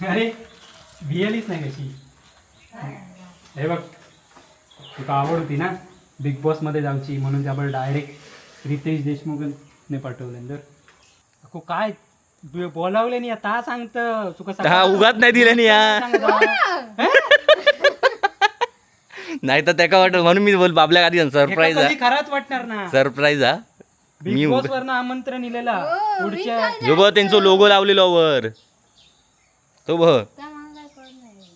अरे भियलीच नाही कशी. हे बघ तुका आवड होती ना बिग बॉसमध्ये जाऊची म्हणून त्यावर डायरेक्ट रितेश देशमुखने पाठवलं. तर अको काय तू बोलावले नाही ता सांगत. तुका हा उगाच नाही दिले नाही या. नाही तर त्याका वाटत म्हणून मी बोल बाबल्या आधी सरप्राईज कधी खराच वाटणार ना. सरप्राईज हा. मी बिग बॉस उगा- वरनं आमंत्रण इलेला पुढच्या जो बघ त्यांचा लोगो लावलेलो वर. तो बघ.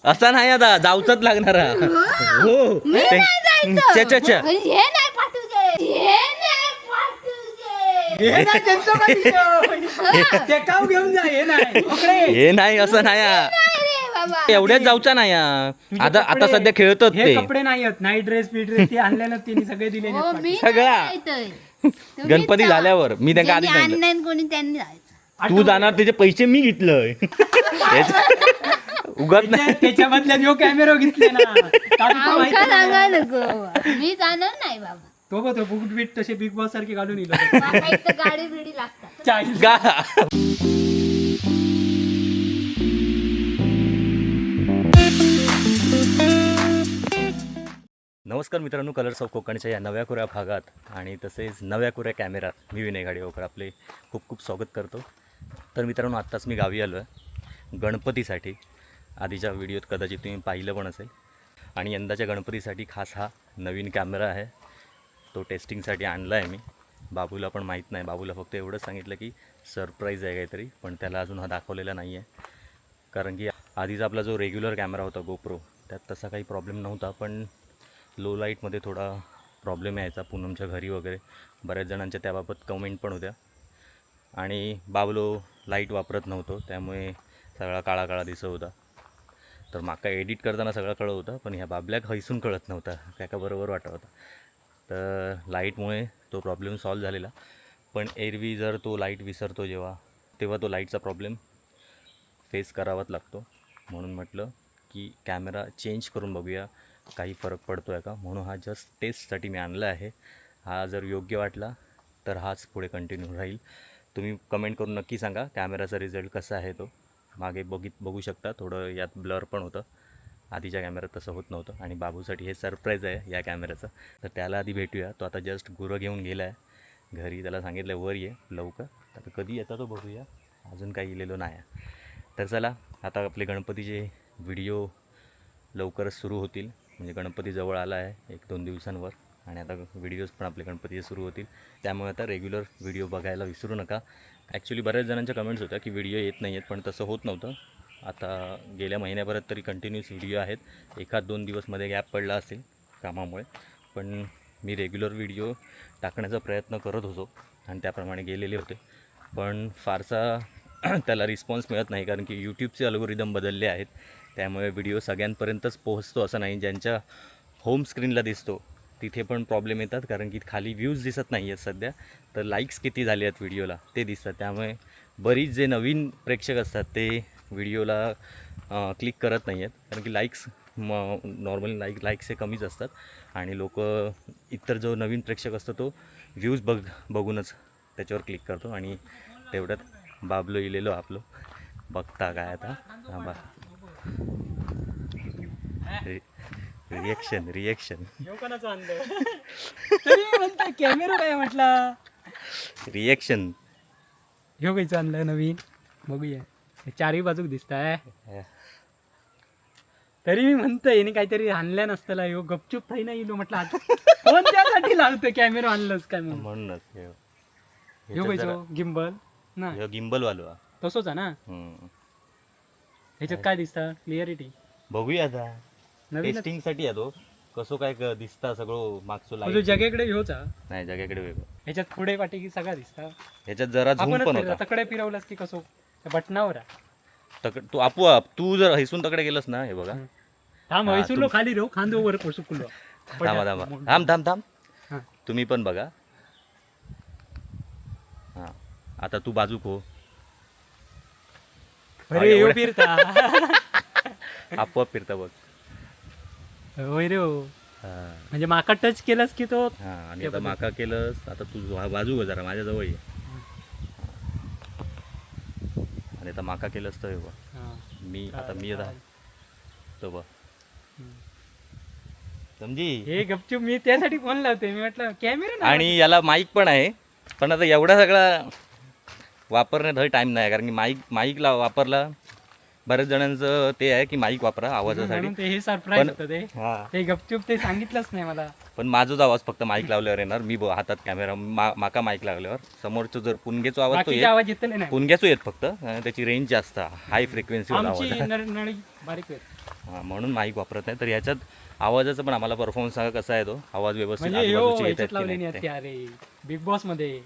असा नाही आता जाऊचाच लागणार हा. हो. हे. नाही हे नाही असं नाही. एवढ्याच जाऊचा नाही. आता आता सध्या खेळतात हे ते. कपडे नाही नाईट ड्रेस बी ड्रेस ते आणले ना त्यांनी सगळे दिले हो नाहीत मी सगळा. नाही जायचंय. तुम्हीच गणपती. झाल्यावर मी त्यांना आधी कोणी त्यांनी तू जाणार त्याचे पैसे मी घेतलंय. उगाच नाही. त्या- त्याच्या बदल्यात यो कॅमेरा घेतले ना का तुका माहिती आमका नाही? सांगा नको. बाबा. मी जाणार नाही बाबा. तो बघ तो बुट बीट तसे बिग बॉस सारखे घालून येलो बाबा, एक तर गाडी बिडी लागतात. चाळीस. गा. नमस्कार मित्रांनो कलर्स ऑफ कोकणच्या या नव्या कोऱ्या भागात आणि तसेच नव्या कोऱ्या कॅमेरात मी विनय गाडीवकर आपले खूप खूप स्वागत करतो. तर मित्रांनो आत्ताच मी गावी आलो आहे गणपतीसाठी. आधीच्या व्हिडिओत कदाचित तुम्ही पाहिलं पण असेल. आणि यंदाच्या गणपतीसाठी खास हा नवीन कॅमेरा आहे. तो टेस्टिंगसाठी आणला आहे मी. बाबूला पण माहीत नाही. बाबूला फक्त एवढंच सांगितलं की सरप्राईज आहे काहीतरी पण त्याला अजून हा दाखवलेला नाही आहे कारण की आधीचा आपला जो रेग्युलर कॅमेरा होता गोप्रो त्यात तसा काही प्रॉब्लेम नव्हता पण लो लाईटमध्ये थोडा प्रॉब्लेम यायचा पूनमच्या घरी वगैरे. बऱ्याच जणांच्या त्याबाबत कमेंट पण होत्या. आणि बाबलो लाइट वापरत नव्हतो त्यामुळे सगळा काळा काळा दिसत होता. तर माका एडिट करताना सगळं कळत होतं पण ह्या बाबल्याक हैसून कळत नव्हता. त्याका बरोबर वाटत होता. तर लाईटमुळे तो प्रॉब्लेम सॉल्व झालेला. पण एरवी जर तो लाइट विसरतो जेव्हा तेव्हा तो लाईटचा प्रॉब्लेम फेस करावाच लागतो. म्हणून म्हटलं की कॅमेरा चेंज करून बघूया काही फरक पडतो आहे का? म्हणून हा जस्ट टेस्टसाठी मी आणला आहे. हा जर योग्य वाटला तर हाच पुढे कंटिन्यू राहील. तुम्ही कमेंट करून नक्की सांगा कॅमेराचा रिझल्ट कसा आहे तो. मागे बघित बघू शकता. थोडं यात ब्लर पण होतं. आधीच्या कॅमेऱ्यात तसं होत नव्हतं. आणि बाबूसाठी हे सरप्राईज आहे या कॅमेऱ्याचं तर त्याला आधी भेटूया. तो आता जस्ट गुरं घेऊन गेला आहे घरी त्याला सांगितलं वर ये लवकर. आता कधी येता तो बघूया. अजून काही इलेलो नाही आहे. तर चला आता आपले गणपतीचे व्हिडिओ लवकरच सुरू होतील. म्हणजे गणपती जवळ आला आहे एक दोन दिवसांवर. आणि आता व्हिडिओज पण आपले गणपतीचे सुरू होतील. त्यामुळे आता रेग्युलर व्हिडिओ बघायला विसरू नका. ॲक्च्युली बऱ्याच जणांच्या कमेंट्स होत्या की व्हिडिओ येत नाही आहेत पण तसं होत नव्हतं. आता गेल्या महिन्याभरात तरी कंटिन्यूस व्हिडिओ आहेत. एखाद दोन दिवसमध्ये गॅप पडला असेल कामामुळे. पण मी रेग्युलर व्हिडिओ टाकण्याचा प्रयत्न करत होतो आणि त्याप्रमाणे गेलेले होते. पण फारसा त्याला रिस्पॉन्स मिळत नाही कारण की यूट्यूबचे अल्गोरिदम बदलले आहेत. त्यामुळे व्हिडिओ सगळ्यांपर्यंतच पोहोचतो असं नाही. ज्यांच्या होम स्क्रीनला दिसतो तिथे पण प्रॉब्लेम येतात कारण की खाली व्ह्यूज दिसत नाही आहेत सध्या. तर लाईक्स किती झाले आहेत व्हिडिओला ते दिसतात. त्यामुळे बरीच जे नवीन प्रेक्षक असतात ते व्हिडिओला क्लिक करत नाही आहेत कारण की लाईक्स म नॉर्मली लाईक लाईक्स हे कमीच असतात. आणि लोक इतर जो नवीन प्रेक्षक असतो तो व्ह्यूज बघ बघूनच त्याच्यावर क्लिक करतो. आणि तेवढ्यात बाबलो इलेलो आपलो. बघता काय आता? हां? बा रिएक्शन रिएक्शन आणलं? म्हणता कॅमेरा काय म्हटला. रिएक्शन ह्यो कायचं आणलं नवीन? बघूया. हे चारही बाजूक दिसताय. तरी मी म्हणतोय याने काहीतरी आणल्या नसताना ह्यो गपचूप थाई नाही इलो म्हटलं आता कोण त्यासाठी लावतोय कॅमेरा आणलंच काय म्हणून? म्हणूनच. ह्यो ह्याच्यात कायचो गिम्बल ना ह्यो गिम्बल वालो हा. तसोच आहे ना? हम्म. ह्याच्यात काय दिसतं? क्लिअरिटी बघूया आता. टेस्टिंगसाठी आहे तो. कसं काय क- दिसता सगळं मागचं लाइट जगेकडे हा. नाही जगाकडे वेगळं. ह्याच्यात पुढे पाठी की सगळा दिसता. ह्याच्यात जरा झूम पण होता. तकडे फिरवलास की कसो? त्या बटनावर हा. तक तू आपोआप तू जर हैसून तकडे गेलस ना हे बघा. थांब हा, हैसूलो खाली रो खांदो वर पसुकुलो थांबा थांबा. थांब थांब थांब. हा. तुम्ही पण बघा. हा. आता तू बाजूक हो अरे फिरता. आपोआप फिरता बघ. होय रे हो. हा. म्हणजे माका टच केलास की तो हा आणि आता माका केलंस आता तू वा- बाजू हो जरा माझ्या जवळ ये. आणि आता माका केलंस तर हे बघ. हा. मी आता मी आता तो बघ. समजी? हे गपचूप मी त्यासाठी फोन लावते मी म्हटलं कॅमेरा आणि याला माईक पण आहे. पण आता एवढा सगळा वापरण्यात टाईम नाही कारण की माईक माईकला वापरला बऱ्याच जणांचं ते आहे की माईक वापरा आवाजासाठी. म्हणून ते हे सरप्राईज होतं ते. हा. ते गपचूप ते सांगितलंच नाही मला. पण माझाच आवाज फक्त माईक लावल्यावर येणार. मी हातात कॅमेरा मा माका माईक लागल्यावर. समोरचं जर पुणगेचा आवाज तो येत आवाज येतले नाही. पुणग्याचो येत फक्त. त्याची रेंज जास्त. हाय फ्रिक्वेन्सी आवाज. बारीक हा, म्हणून माईक वापरत नाही. तर ह्याच्यात आवाजाचा पण आम्हाला परफॉर्मन्स सांगा कसा आहे तो? आवाज व्यवस्थित म्हणजे येत बिग बॉसमध्ये.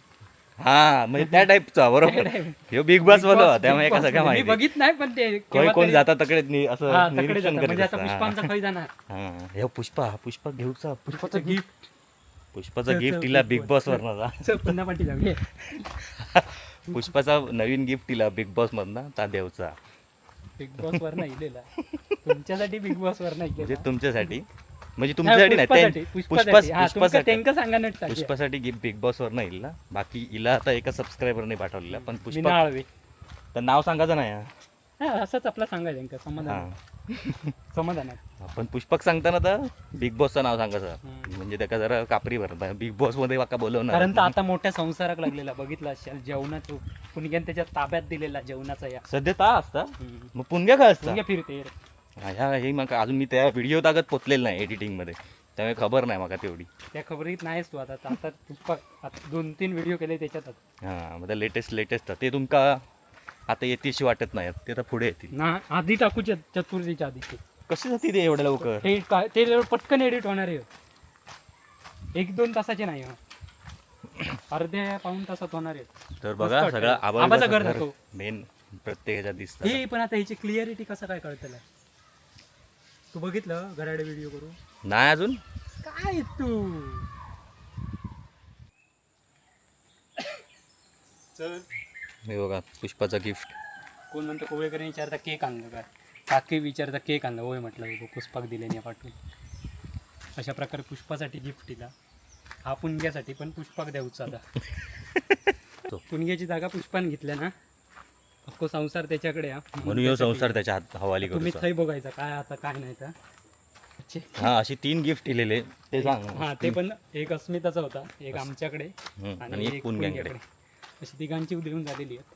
हा म्हणजे त्या टाईपचा बरोबर. ह्यो बिग बॉस बोलो त्यामुळे का सगळं. मी माहिती. बघित नाही पण ते कोण कोण तरी- जातात तकडे नि- हा, असं तकडे निरीक्षण जातात. करीत म्हणजे आता असतात. पुष्पांचा खय जाणार. हा ह्यो पुष्पा पुष्पा घेऊचा पुष्पाचं गिफ्ट पुष्पाचा चल, गिफ्ट चल, तिला बिग बॉस वरनं पुन्हा पाठी जाऊ पुष्पाचा नवीन गिफ्ट तिला बिग बॉस मधनं ता देवचा. बिग बॉस वर नाही इलेला. तुमच्यासाठी बिग बॉस वर नाही म्हणजे. तुमच्यासाठी. म्हणजे तुमच्यासाठी नाही पुष्पासाठी, त्यां- पुष्पासाठी. पुष्पा हा, तुमका पुष्पासाठी. त्यांका सांगा नट टाकी. पुष्पासाठी गिफ्ट बिग बॉस वर नाही ना बाकी हिला आता एका सबस्क्रायबरने पाठवलेला. पण पुष्पा तर नाव सांगायचं नाही हा. हा असंच आपला सांगायचं त्यांका समाधान. हा. समाधानात पण पुष्पक सांगताना तर बिग बॉसचं नाव सांगायचं. हम्म. म्हणजे त्याका जरा कापरी भर बिग बॉसमध्ये वाका बोलवणार. कारण तर आता मोठ्या संसाराक लागलेला बघितला असेल जेवणाचं पुणग्यान त्याच्या ताब्यात दिलेला जेवणाचा या. सध्या ता असता हम्म. मग पुण्य काय असतं पुणग्या फिरते. ह्या हे मग अजून मी त्या व्हिडिओ तागत पोचलेलं नाही एडिटिंगमध्ये. त्यामुळे खबर नाही मका तेवढी. त्या खबरीत नाहीच तू आता. आता आता दोन तीन व्हिडिओ केले त्याच्यातच हा मग लेटेस्ट लेटेस्ट ते तुमका आता येतीशी वाटत नाही. ते तर पुढे येतील. ना आधी टाकू चत- चतुर्थीच्या आधी. ते. कशी जाते ते एवढ्या लवकर? ते ते पटकन एडिट होणार आहे. एक दोन तासाचे नाही हो. अर्ध्या पाऊन तासात होणार आहे. तर बघा सगळं. आबाचं घर. मेन प्रत्येक ह्याच्यात दिसतं. हे पण आता ह्याची क्लिअरिटी कसं काय कळतलं तू बघितलं घराडे व्हिडिओ करू नाही अजून. काय तू? हे बघा पुष्पाचा गिफ्ट कोण म्हणतो कोवळेकर विचारता केक आणलं काय काकी विचारता केक आणलं. होय म्हटलं बघ पुष्पाक दिले नाही पाठवून. अशा प्रकारे पुष्पासाठी गिफ्ट दिला. हा पुणग्यासाठी पण पुष्पाक द्यायचा आता पुणग्याची जागा पुष्पान घेतल्या ना? अख्खो संसार त्याच्याकडे हा. म्हणून ह्यो संसार त्याच्या हात हवाली तुम्ही करू थंय बघायचा काय आता काय नाही तर. अच्छे. हा अशी तीन गिफ्ट दिलेले ते सांग. हा ते पण एक अस्मिताचा होता एक आमच्याकडे हम्म, आणि एक पुणग्यांकडे. अशी तिघांची देऊन झालेली आहेत.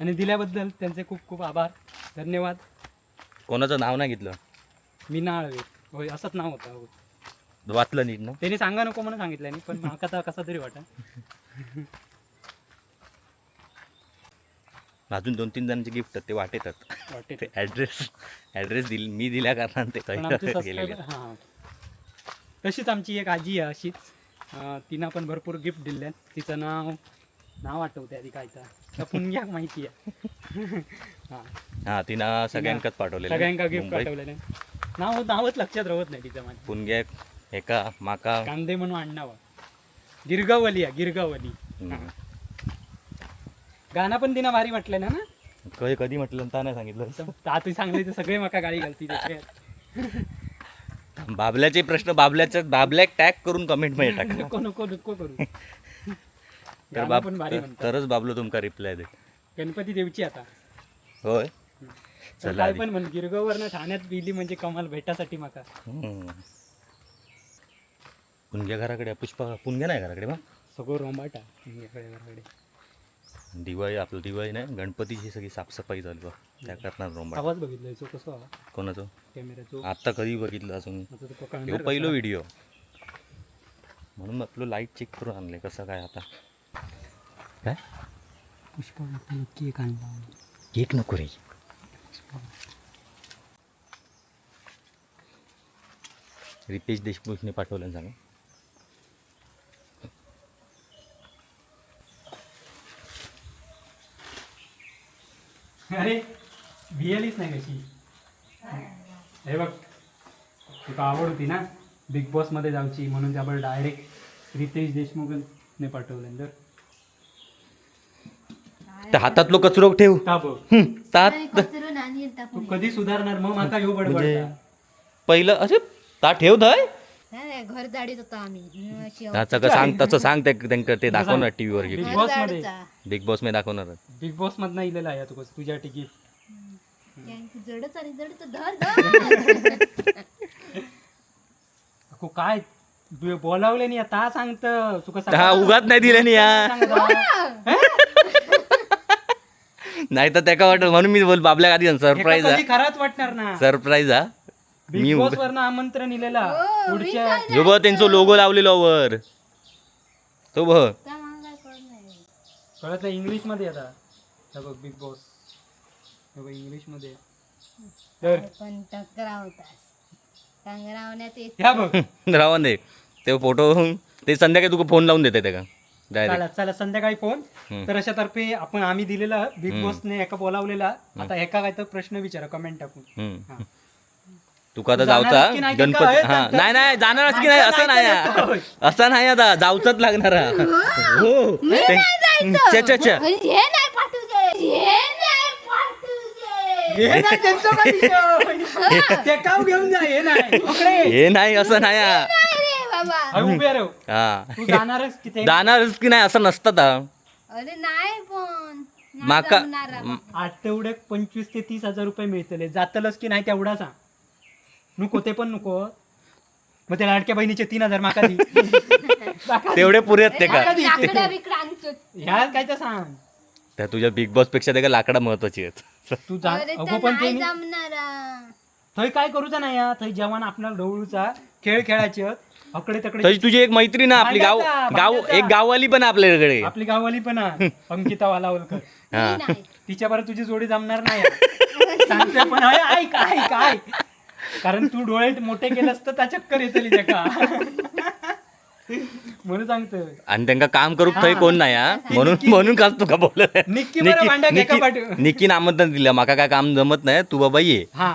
आणि दिल्याबद्दल त्यांचे खूप खूप आभार धन्यवाद. कोणाचं नाव नाही घेतलं? मी नाळवे. होय असंच नाव होतं. वाचलं नीट ना? त्याने सांगा नको म्हणून सांगितलं नाही पण माका तर कसा तरी वाटा अजून दोन तीन जणांचे गिफ्ट ते वाटेतात वाटे ते ॲड्रेस ॲड्रेस दिल मी दिल्या कारणाने ते गेलेले तशीच आमची एक आजी आहे अशीच. तिनं पण भरपूर गिफ्ट दिले तिचं नाव नाव आठवते आधी काय तर. पुणग्याक माहिती आहे. हां. तिनं सगळ्यांकच पाठवलेलं सगळ्यांका गिफ्ट. पाठवलेले नाव नावच लक्षात राहत नाही तिचं माझ्या पुणग्याक एका माका. कांदे म्हणून आडनाव गिरगावली आहे गिरगावली. गाणं पण तिनं भारी म्हटलं ना ना? कधी कधी म्हटलं ता नाही सांगितलं. तर आता सांगले तर सगळे मका गाडी घालती त्याच्यात बाबल्याचे प्रश्न बाबल्याच्या बाबल्याक टॅग करून कमेंटमध्ये टाका. नको नको नको करू. तर गाणं बाब पण भारी तर- म्हणतात. तरच बाबलो तुमका रिप्लाय दे गणपती देवची आता. होय? चला काय आधी. पण म्हण गिरगाववरनं ठाण्यात बिली म्हणजे कमाल भेटासाठी माका. हम्म. पुणग्या घराकडे पुष्पा पुणग्या नाही घराकडे मग सगळं रोंबाटा दिवाळी आपलं दिवाळी नाही गणपतीची सगळी साफसफाई झाली बा त्या करणार रोंबा आवाज बघितलाय तो कसं कोणाचं? कॅमेऱ्याचो? आता कधी बघितलं अजून? आता तो ह्यो कळणार पहिलो? व्हिडिओ म्हणून आपलं लाइट चेक करून आणले कसं काय आता? काय? पुष्पा केक आणला केक नको रे. रितेश देशमुखने पाठवलं ना सांगा. अरे भियालीच नाही कशी हे बघ तुका आवड होती ना? बिग बॉसमध्ये जाऊची म्हणून त्यावर डायरेक्ट रितेश देशमुखने पाठवलं तर. त्या हातातलो कचरो ठेव. का बघ तात. तू कधी सुधारणार मग माका ह्यो म्हणजे बडबडता पहिलं असे ता ठेव धय नाही, घर जाडीत होतो आम्ही. त्याचं का सांग तसं सांग त्या- त्यांना ते दाखवणार टीव्हीवर बिग घर बॉसमध्ये. बिग बॉसमध्ये दाखवणार बिग बॉस मधनं इलेला आहे तू तुझ्या टिकीट जडच आणि जडच धर धर. अको काय? तू बोलावले नाही ता सांगत. तुका हा उगाच नाही दिले नाही या नाही तर त्याका वाटत म्हणून मी बोल बाबल्या आधी सरप्राईज खराच वाटणार ना. सरप्राईज हा मी बिग बॉस वरनं आमंत्रण इलेला हो, मी पुढच्या काय जो बघ त्यांचा लोगो लावलेलो वर. तो बघ. त्या मला काय कळत नाही. कळत इंग्लिशमध्ये आता. हे बघ बिग बॉस हे बघ इंग्लिशमध्ये तर पण टंगरावण्यात येत ह्या बघ. रावण दे. ते फोटो ते संध्याकाळी तुका फोन लावून देते डायरेक्ट चला चला संध्याकाळी फोन. हम्म. तर अशा तर्फे आपण आम्ही दिलेला बिग. बॉसने एका बोलावलेला. आता एका काय तर प्रश्न विचारा कमेंट टाकून. हा. तुका आता जाऊचा? गणपती? हा. नाही नाही जाणारच की नाही? असं नाही. असं नाही आता. जाऊचाच लागणार हा. हो. नाही हे हे हे हे. हे असं नाही. नाही रे बाबा. अरे उभे राहू. तू जाणारच की नाही असं नसतं. अरे नाही पण. नाही माका. आठवड्यात पंचवीस ते तीस हजार रुपये मिळतले. जातलच की नाही तेवढा सांग नको ते पण नको. मग त्या लाडक्या बहिणीचे तीन हजार माका दी. माका दी. तेवढे पुरे आहेत ते का? अरे लाकडं बिकडं आणतो. ह्या काय तर सांग. त्या तुझ्या बिग बॉसपेक्षा ते का लाकडा महत्वाची आहेत? तू जा. अरे अगो तर पण ते नाही नी- जमणार. थंय काय करूचा नाही या थंय जेवण आपल्याला ढवळूचा खेळ खेळायचे अकडे तकडे. तशी तुझी एक मैत्रीण आहे आपली गाव भांड्याचा, गाव भांड्याचा. एक गाववाली पण आहे आपल्याकडे. आपली गाववाली पण आहे, अंकिता वालावलकर. हा. मी नाही. तिच्या बरोबर तुझी जोडी जमणार नाही सांगते पण ऐक ऐक ऐक. कारण तू डोळे मोठे केलंस तर त्या चक्कर येतली त्याका म्हणून सांगतोय. आणि त्यांना काम करू थंय कोण नाही हा? म्हणून म्हणून काच तुका. निक्की बरं भांड्या? निक्की निक्कीन आमंत्रण दिलं माका काय काम जमत नाही तू बाबा ये. हा.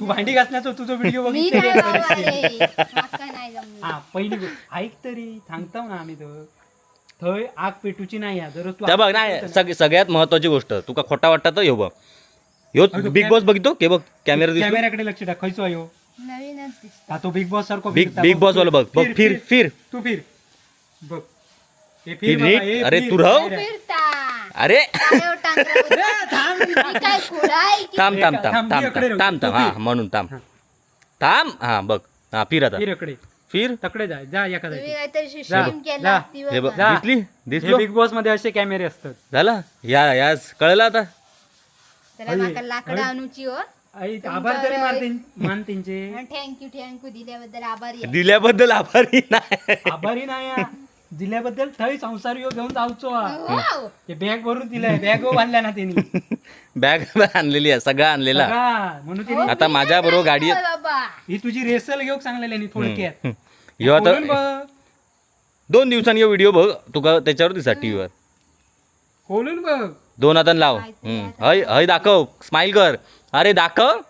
तू भांडी घासण्याचा तुझा व्हिडिओ मी नाही बाबा बघितला रे माका नाही जमणार. हा पहिली गोष्ट ऐक तरी सांगताव ना आम्ही तर. थंय आग पेटूची नाही हा जर तू त्या बघ नाही सग सगळ्यात महत्वाची गोष्ट तुका खोटा वाटता तर ह्यो बघ. ह्यो बिग बॉस बघितो? के बघ कॅमेरा दिसतो. कॅमेऱ्याकडे लक्ष टाक खयचो यो. नवीनच दिसत. हा तो बिग बॉस सारखो बिग. बिग बॉस वाला बघ. बघ फिर फिर तू फिर. बघ. हे फिर बाबा, नीट. हे अरे फिर. तू राह. अरे, फिरता. अरे. टाळ्यावर टांगरावर. अरे, थांब. मी काय खुळा आहे की थांब थांब थांब थांब, थांब मी इकडे थांब राहू. थांब थांब तू हा फिर. म्हणून थांब. थांब हा बघ. हा फिर आता. फिर इकडे. फिर? तकडे जा जा एका तुम्ही जागी. काहीतरी जा, सिस्टीम केला जा. असती हे बघ हे दिसलो? बिग बॉसमध्ये असे कॅमेरे असतात. झाला? या यास कळलं आता? माका लाकडं आणूची हो. आई, आभार तरी मारतीन मान त्यांचे थँक्यू थँक्यू दिल्याबद्दल आभारी आहे. दिल्याबद्दल आभारी नाही. आभारी नाही हा. दिल्याबद्दल थंय संसार यो घेऊन जाऊचो हा. वाव. ते बॅग भरून दिलाय. बॅग बांधल्या ना त्यांनी बॅग आणलेली आहे सगळा आणलेला. म्हणून हो, आता माझ्या बरोबर गाडी हो बाबा. ही तुझी रेसल घेऊ सांगलेली थोडक्यात. ह्यो बोलून आता बघ. दोन दिवसांनी व्हिडिओ बघ. तुका त्याच्यावर दिसा टीव्हीवर खोलून बघ. दोन हातान लाव. हम्म. हय हय दाखव. स्माइल कर. अरे दाखव.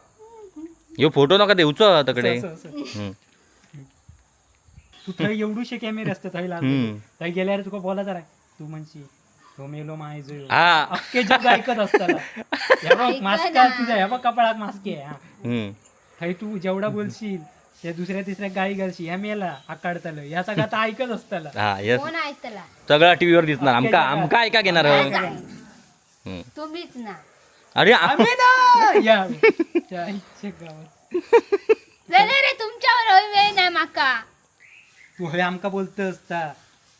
ह्यो फोटो नका देऊचो तकडे असं, असं, असं. हम्म. तू थंय एवढूशे कॅमेरे असतात थंय लागले हम्म. थंय गेल्यावर तुका बोला जरा. तू म्हणशी तो मेलो माय जो. हा. अख्खे जग ऐकत असताना. हे बघ मास्क आहे तुझ्या हे बघ कपाळात मास्क आहे हा. हम्म. थंय तू जेवढा बोलशील त्या दुसऱ्या तिसऱ्या गाई घालशी ह्या मेला आकाडताल. ह्या सगळा तर ऐकत असताला. हा येस कोण सगळा टीव्हीवर दिसणार. आमका आमका ऐका घेणार. तुम्हीच ना. अरे आम्ही ना. चले रे तुमच्यावर होय वेळ नाही माका. तू हे आमका बोलत असता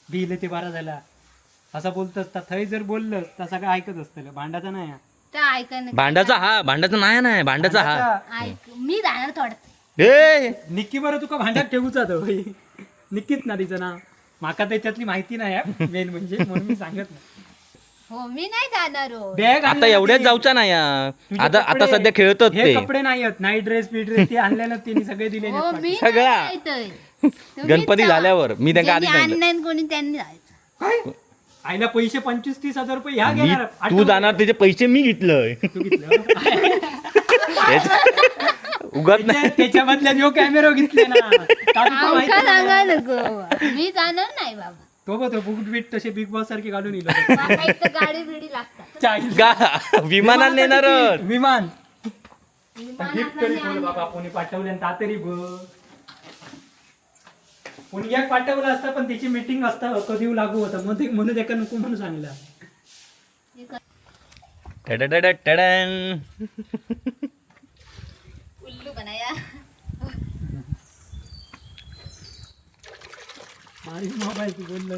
बिल ते बारा झाला. असा बोलत असता थंय जर बोललं तर सगळं ऐकत असतं भांडाचा नाही हा. तर ऐका ना भांडाचा हा भांडाचा नाही नाही भांडाचा हा. भांडाचा. ऐक मी जाणार थोडं. ए! निक्की बरं तुका भांड्यात ठेवूचा तो. होय. निक्कीच ना तिचं नाव. माका त्याच्यातली माहिती नाही मेन म्हणजे म्हणून मी सांगत नाही. हो मी नाही जाणार हो. बॅग आता एवढ्याच जाऊचा नाही हा. आता आता सध्या खेळतच हे ते. कपडे नाही आहेत. नाईट ड्रेस बी ड्रेस ते आणलेलं त्यांनी सगळे दिले हो मी सगळा. तुम्हीच गणपती जा. झाल्यावर. मी त्यांना ज्यांनी सांगितलं कोणी त्यांनी जायचं. काय? आईला पैसे पंचवीस तीस हजार रुपये ह्या मी घेणार. तू. जाणार त्याचे पैसे मी घेतलंय. तू घेतलं. उगत नाही. त्या- त्याच्या बदल्यात यो कॅमेरा घेतले ना का तुका माहिती आमका नाही? सांगा नको. मी जाणार नाही बाबा. तो बघ तो बुक बीट तसे बिग बॉस सारखे घालून येईल माका एक तर गाडी बिडी लागतात. गा विमानात नेणार विमान. विमानात गिफ्ट तरी बोल बाबा कोणी पाठवले आणि कोणी एक पाठवलं असतं पण त्याची मीटिंग असता कधी लागू होता. मग ते म्हणून एका नको म्हणून सांगला एक- टडडडडडन. आणि मोबाईल बोललो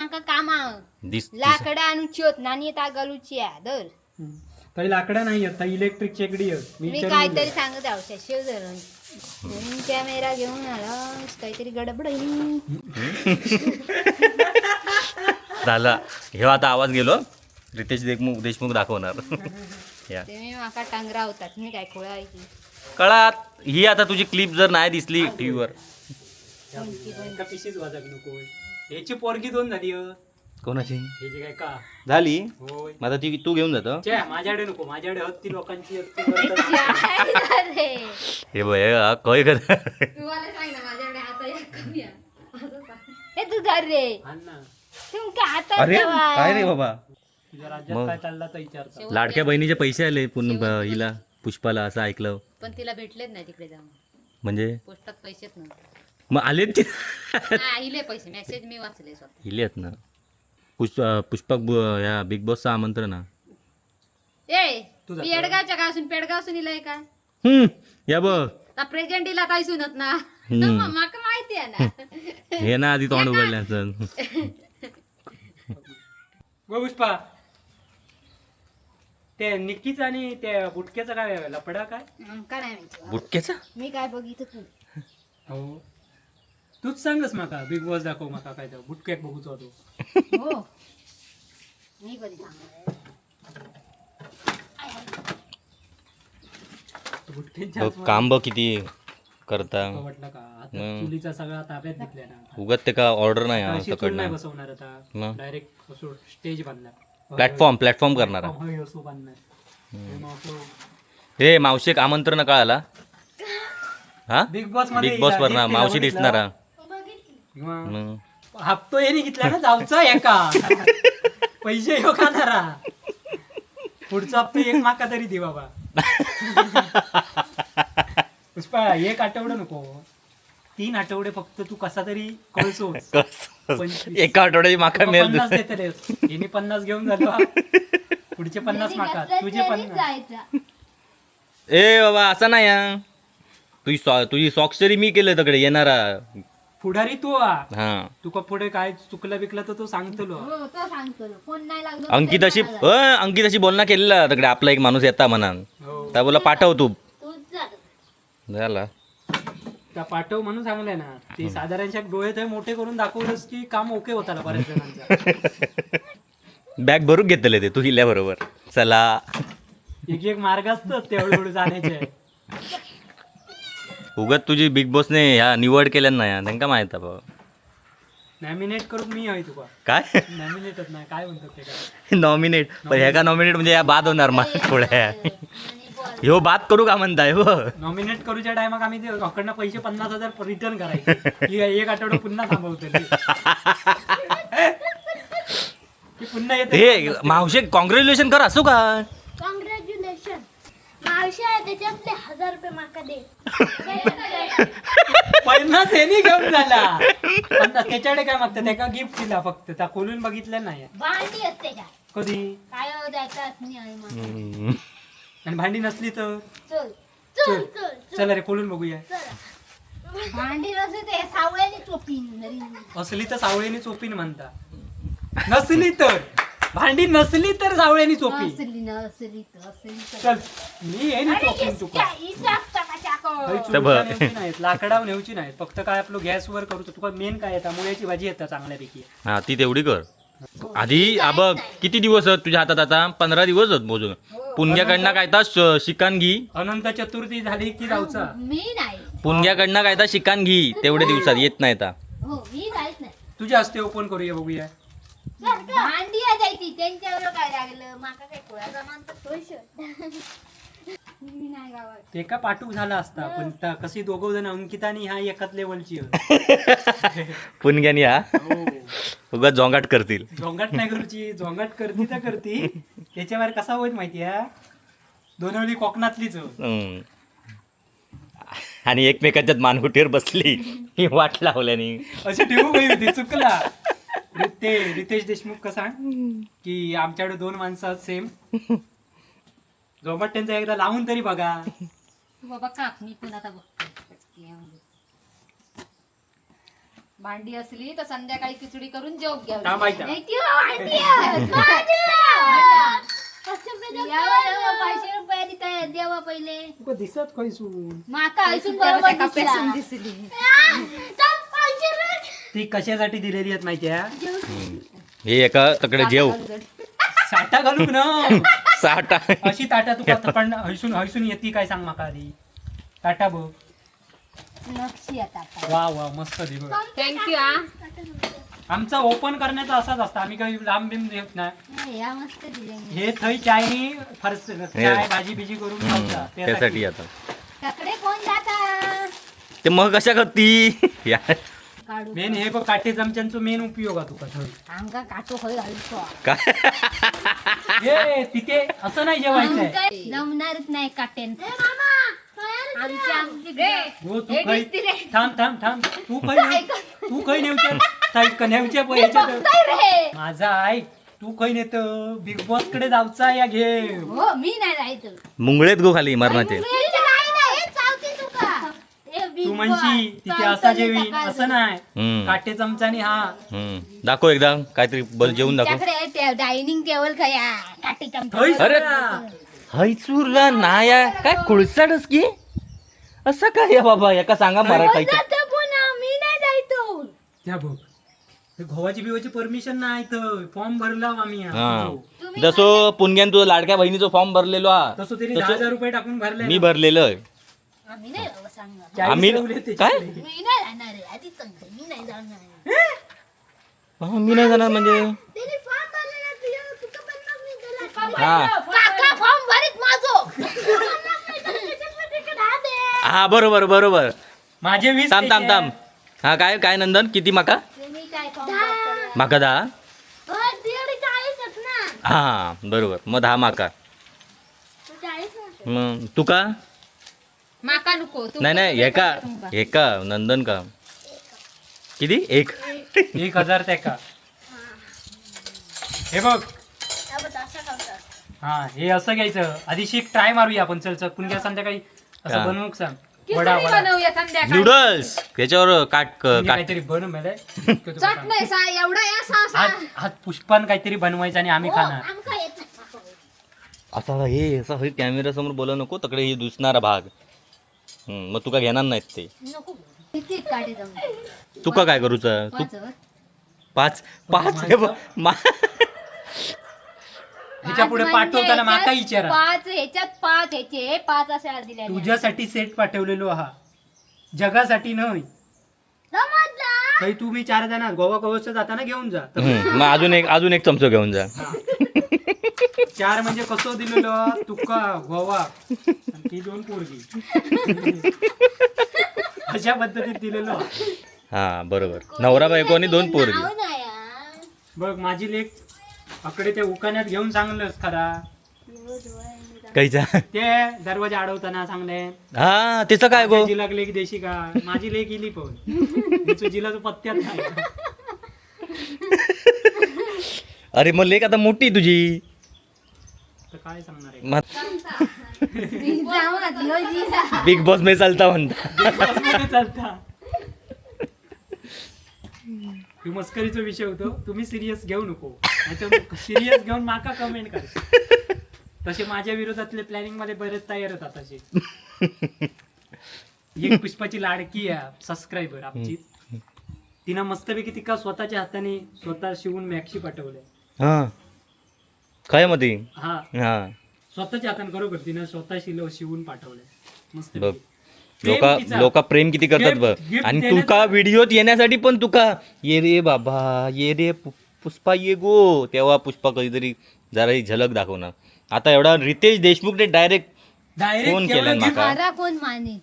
आमका कामा. दिस लाकडं आणूची होत नानी ता गलूची आहे दर काही लाकडा नाही आता इलेक्ट्रिक चेकडी आहेत. मी काहीतरी. सांगत आहो शिव धरण कॅमेरा घेऊन आला काहीतरी गडबड झाला. हे आता आवाज गेलो. रितेश देशमुख देशमुख दाखवणार. या. तुम्ही माका टांगरा होतात मी काय खोळा कळात ही आता तुझी क्लिप जर नाही दिसली टीव्हीवर. पिशीच वाजक नको याची पोरगी दोन झाली हो. कोणाची? हे जे काय का? झाली? होय. मग आता ती तू घेऊन जातो. माझ्याकडे नको माझ्याकडे हत्ती लोकांची हत्ती हे कय कर. तुम्हाला सांग ना माझ्याकडे आता एक कमी आहे. असं सांग. हे तू धर रे. आण ना. तुमका आता अरे काय रे बाबा? तुझ्या राज्यात मग. काय चालला तर विचारता. लाडक्या बहिणीचे पैसे आले पुन्हा हिला पुष्पाला असं ऐकलं. पण तिला भेटलेच नाही तिकडे जाऊन. म्हणजे? पोस्टात पैसेच नव्हते. मग आलेत ते हा, हिले पैसे मेसेज मी वाचले स्वतः. ना. पुष्प पुष्पक बु- या बिग बॉसचं आमंत्रण हा ए तू मी जातो. येडगावच्या का असून पेडगाव असून इलाय काय हम्म, या बघ. आता प्रेझेंट इला काय सुनत ना. हम्म. मग माका माहिती आहे ना. हे ना आधी तोंड उघडल्याचं गो पुष्पा ते निक्कीच आणि त्या बुटक्याचा काय? लपडा काय आमका नाही माहिती. बुटक्याचा? मी काय बघितच नाही. हो तूच सांगस माका बिग बॉस दाखव माका काय तर बुटक्याक बघूच होतो हो. मी कधी सांगणार बुटक्यांच्या बघ काम बघ किती करता. वाटलं का आता हम्म. चुलीचा सगळा ताब्यात घेतलाय ना उगत ते का ऑर्डर नाही हा अशी चूल नाही तकडनं बसवणार आता. मग? डायरेक्ट असो स्टेज बांधला प्लॅटफॉर्म प्लॅटफॉर्म करणार. Platform होय असो बांधणार. हे मग आपलं हे मावशी एक आमंत्रण कळाला. हा? बिग बॉस बिग बॉस वर ना मावशी. दिसणार हा. मग. हप्तो येणे घेतला ना जाऊचा एका. पैसे यो खाणारा पुढचा हप्ता एक माका तरी दे बाबा. पुष्पा एक आठवडं नको. तीन आठवडे फक्त तू कसा तरी कळसोस? पंचवीस. एका आठवड्याची माका मिळेल पन्नास देते रे हिने पन्नास घेऊन झालो. हा. पुढचे पन्नास माका. तुझे पन्नास. जायचं. ए बाबा असं नाही हा. तुझी सॉ तुझी सॉक्सरी मी केलं तकडे येणारा. पुढारी तू आ. हा. तुका पुढे काय चुकलं बिकलं तर तो सांगतो हो तो सांगतो फोन नाही लागलो अंकित अशी अ, अंकित अशी बोलणं केलेला तकडे आपला एक माणूस येता म्हणा हो. त्या बोला पाठव तू. तूच झाला. त्या पाठव म्हणून सांगलंय ना. ते साधारणच्या डोळे ते मोठे करून दाखवलंस की काम ओके होता बऱ्याच जणांचा. बॅग भरून घेतले ते तू गेल्याबरोबर चला. एक एक मार्ग असतात तेवढे जाण्याचे. उगत तुझी बिग बॉसने ह्या निवड केल्या नाही त्यांना माहीत आहे बाबा? नॅमिनेट करून मी आहे तुका. काय? नॅमिनेटच नाही काय म्हणतात ते? काय नॉमिनेट पण ह्या का नॉमिनेट म्हणजे या बाद होणार मा थोड्या ह्यो बाद करू का म्हणताय हो? नॉमिनेट करूच्या टायमाक आम्ही ते पैसे पन्नास हजार रिटर्न करायचे. एक आठवडा पुन्हा थांबवतो पुन्हा येते. हे मावशे कॉंग्रॅच्युलेशन कर असू का कॉंग्रॅच्युलेशन मावशी आहे त्याच्यातले हजार रुपये माका दे पन्नास हे नाही घेऊन झाला. पन्नास त्याच्याकडे काय मागतं त्याका गिफ्ट दिला फक्त. त्या खोलून बघितलं नाही. भांडी असते का कधी? काय हो द्यायचं? नाही आहे मला. हम्म. आणि भांडी नसली तर? चल. चल चल. चल चला. रे खोलून बघूया. भांडी नसते ते सावळ्याने चोपीन असली तर सावळेने चोपीन म्हणता. नसली तर. भांडी नसली तर सावळेने चोपी असली ना असली तर असली तर. चल मी हे नाही चोपीन तुका. काही बघ. चुलता नाहीत नेऊची नाहीत. फक्त काय आपलं गॅसवर करू तुका मेन काय येतं? मुळ्याची भाजी येतात चांगल्यापैकी. हा ती तेवढी कर. आधी आ बघ किती दिवस आहेत तुझ्या हातात आता? पंधरा दिवस आहेत मोजून. पुणग्याकडनं काय तर श- शिकान घी. अनंत चतुर्थी झाली की जाऊचा. मी नाही. पुणग्याकडनं काय तर शिकान घी. तेवढ्या दिवसात येत नाही आता. हो मी जायच नाही. तुझ्या हस्ते ओपन करूया बघूया. भांडी जायची त्यांच्यावर काय लागलं? माका काय मी नाही गावात. ते का पाठूक झाला असता पण त्या- कशी दोघं जण अंकिता आणि ह्या एकाच लेवलची पुणग्यानी हा. उगाच झोंगाट करतील. झोंगाट नाही करूची झोंगाट करती तर करती. त्याच्यावर कसा होईल माहिती आहे दोनवली कोकणातलीच हो. हम्म. आणि एकमेकांच्यात मानगुटीवर बसली. ही वाट लावल्यानी. अशी ठेवू बाई होती चुकला. ते रितेश देशमुख कसा की आमच्याकडे दोन माणसं आहेत सेम झोंगाट त्यांचा एकदा लावून तरी बघा. बाबा काप मी पण आता बघते. भांडी असली तर संध्याकाळी खिचडी करून जेवण घ्यावी थांबायचा. नाही ती भांडी! आहे. माझी आहे. यावं, यावं, काय देवा पहिले. तुका दिसत खैसून माका ऐसून बरोबर दिसला. दिसली. ती कशासाठी दिलेली आहेत माहिती आहे? हे एका तकडे जेव. साठा घालूक ना साठा. अशी ताटा तुका पण हैसून हैसून येते काय सांग माका आधी. ताटा बघ. नक्षी आता आता. वा वा मस्त दे बघ. थँक्यू हा. आमचा ओपन करण्याचा असाच असतं. आम्ही काही लांब बिंब देत नाही. नाही, या मस्त दिले हे थंय चायनी फरस चाय भाजी बिजी करून त्यासाठी. आता. तकडे कोण जाता? ते मग कशा करती? काढू मेन हे बघ काटे चमच्यांचो मेन उपयोग आहे तुका थंय आमका काटो खय घालतो. काय हे तिथे असं नाही जेवायचंय. आमका जमणारच नाही काटेन. आमची आमची हो तू खै थांब थांब थांब. तू खै तू खै नेवच्या ह्याच्यात काय रे. माझा ऐक तू खै नेत बिग बॉसकडे जाऊचा या घे हो मी नाही जायचं. मुंगळेत गो खाली मरणाचे. नाही, चावते तुका. तू. म्हणशी तिथे असा मी जेवीन सकाळचं. असं नाही. हम्म. काटे चमचाने हा. हम्म. दाखव एकदा काहीतरी बस जेवून दाखव. तुमच्याकडे डायनिंग टेबल खया काटे चमचा. थंय अरे. हैचूरला नाया काय कुळसाडच की? असं काय या बाबा? एका सांगा जातं पुन्हा, मी नाही जायचो. त्या बघ. गव्हाची बिवाची परमिशन नाही तर फॉर्म भरला आम्ही हा. हा. जसं पुणग्यान तुझं लाडक्या बहिणीचा फॉर्म भरलेलो हा. तसं तरी दहा हजार रुपये टाकून भरले मी भरलेलं आहे. आम्ही नाही सांगा. काय? मी नाही जाणार आहे. आधीच सांगते. मी नाही जाणार हा, मी नाही जाणार म्हणजे? त्याने फॉर्म भरलेला तुझ्या तुका पन्नास नाही दिला. हा काका फॉर्म भरीत माझो पन्नास नाही दिला, त्याच्यामध्ये ते दहा दे. हा बरोबर बरोबर. माझे वीस थांब थांब. थांब. हा काय काय नंदन? किती माका? माका दहा? हो, हा बरोबर. मग दहा माका. तू. मग तू का माका नको तू नाही नाही एका एका नंदन का? किती? एक. एक हजार त्या का हे बघ. हा. हा हे असं घ्यायचं. आधी शिक ट्राय मारूया आपण. चल चल पुण्या संध्याकाळी? असं हा. बनवूक सांग? वडा खिचडी वडा. बनवूया संध्याकाळी? नूडल्स त्याच्यावर काट काहीतरी बनव मेले चट नाही सा एवढा या सा सा. हात हात पुष्पान काहीतरी बनवायचं आणि आम्ही हो, खाणार. आमका येत नाही. असा हे असा हे कॅमेरा समोर बोलू नको तकडे हे दुसणारा भाग. हम्म, मग तुका घेणार नाहीत ते. नको किती काढे जाऊन तुका काय करूचं? तू. पाच पाच हे बघ, मा- ह्याच्या पुढे पाच म्हणजे पाठवताना माका ह्याच्यात विचारा. पाच ह्याच्यात पाच ह्याचे पाच अशा दिल्या तुझ्यासाठी सेट पाठवलेलो हा. जगासाठी नाही काही तुम्ही चार जण आहात. गोवा गोवाच्या जाताना घेऊन जा. तर हम्म, मग अजून एक अजून एक चमचो घेऊन जा. चार म्हणजे कसं दिलेलं? तुका गोवा आणि ती दोन पोरगी. अशा पद्धतीत दिलेलं. हा बरोबर. नवरा बायको आणि दोन पोरगी. नाव नाही हा. बघ माझी लेख अकडे त्या उकाण्यात घेऊन सांगलंस खरा. काहीचा ते दरवाजा अडवताना सांगले. हा त्याचं काय गो? जिला लेख देशी का? माझी लेख इली पण. तिचं जिला तो पत्त्यात नाही अरे मग लेख आता मोठी तुझी. तर काय सांगणार आहे. बिग बॉसमध्ये चालता म्हणता. चालता. ही मस्करीचा विषय होतो. तुम्ही सिरियस घेऊ नको. सिरियस घेऊन माका कमेंट कर. तसे माझ्या विरोधातले प्लॅनिंगमध्ये बरेच तयार होतात तसे. एक पुष्पाची लाडकी आहे सबस्क्रायबर आमची. तिनं मस्तपैकी तिका स्वतःच्या हाताने स्वतः शिवून मॅक्सी पाठवले हा. काय मध्ये हा. स्वतःच्या हाताने खरोखर तिनं स्वतः शिल शिवून पाठवले मस्त लोका लोका प्रेम किती करतात बघ. आणि तुका व्हिडिओत येण्यासाठी पण तुका ये रे बाबा ये रे पुष्पा ये गो. तेव्हा पुष्पा कधीतरी जरा ही झलक दाखवणार. आता एवढा रितेश देशमुखने डायरेक्ट फोन माका. खरा कोण माने?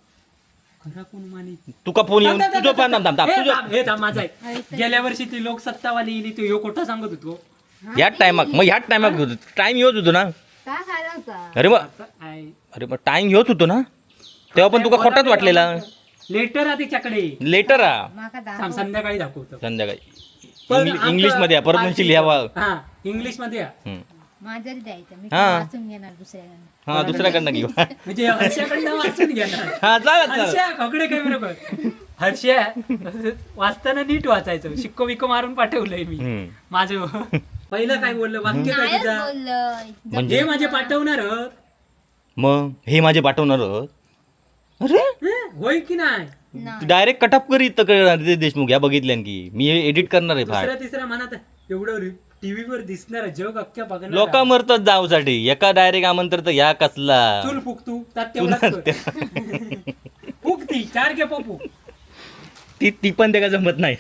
खरा कोण मानी? तुका फोन येऊन तुझं पण थांब थांब हे तुझं थांब, हे माझा आहे. गेल्या वर्षी ती लोकसत्तावाली इली तो ह्यो खोटा सांगत होतो? ह्याच टायमाक मग ह्याच टायमाक टाइम ह्योच होतो ना. का खरा होता? अरे मग आता आहे. अरे मग टाइम ह्योच होतो ना. तेव्हा पण तुका खोटाच वाटलेला. लेटर आहे तिच्याकडे. लेटर आ? माका थांब, दाखव संध्याकाळी दाखवतो. संध्याकाळी. इंग्लिशमध्ये या, परत म्हणशील लिहावा हा इंग्लिशमध्ये या. हम्म. माझ्याच द्यायचं. मी हा. वाचून घेणार दुसऱ्या हा दुसऱ्याकडनं घेऊ. म्हणजे हर्षाकडनं वाचून घेणार. हा हर्षा खकडे कॅमेरा बघ. हर्ष्या वाचताना नीट वाचायचं. शिक्को बिक्को मारून पाठवलंय मी. हम्म. माझं. पहिलं काय बोललं? वाक्य काय नाहीच तुझा बोललोय म्हणजे? हे माझे पाठवणार. मग? हे माझे पाठवणार. आहोत. अरे? हं? होय की नाही? डायरेक्ट कटअप कर इथं देशमुख या बघितल्यान की. मी एडिट करणार आहे तिसऱ्या मनात एवढं टीव्हीवर दिसणार जग अख्ख्या बघणार लोक मरतात जाऊसाठी. एका डायरेक्ट आमंत्रण तर या कसला. चूल फुक तू त्यात. फुक ती चार घे पपू ती ती पण ते का जमत नाही.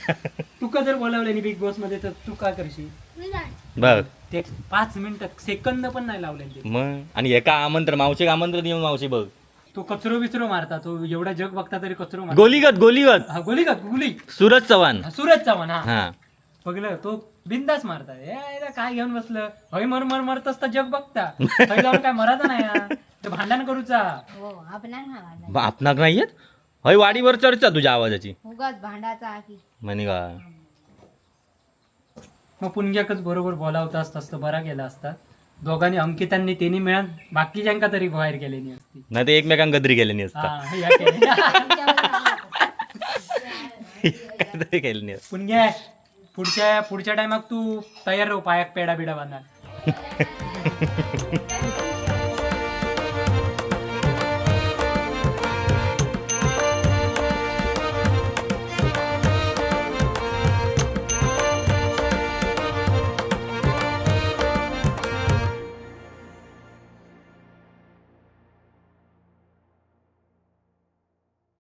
तुका जर बोलावलं बिग बॉसमध्ये तर तू काय करशील? मी बघ. ते पाच मिनिटं सेकंद पण नाही लावले ते. मग आणि एका आमंत्रण मावशी आमंत्रण येऊन मावशी बघ. तो कचरो बिचरो मारता तो एवढा जग बघता तरी कचरो मारता. गोलीगत गोलीगत. हा गोली का गुली. सूरज चव्हाण. हा, सूरज चव्हाण हा. हा. बघलं तो बिंदास मारता. ए, याला काय घेऊन बसलं? हय मर मर मरत असता जग बघता. हय काय मराचा नाही हा. ते भांडण करूचा. हो बा- आपणाक नाही येत हय वाडीवर चर्चा तुझ्या आवाजाची. उगाच भांडाचा म्हणे का? मग पुणग्याकच बरोबर बोलावता असता असतं बरा केला असता. दोघांनी अंकितांनी त्यांनी मिळून बाकीच्यांका तरी बाहेर गेलेली असती. नाही ते एकमेकांक गदरी नाही असता. हा, या नाही असता. पुणग्या पुढच्या पुढच्या टायमाक तू तयार राहू पायाक पेडा बिडा बांधा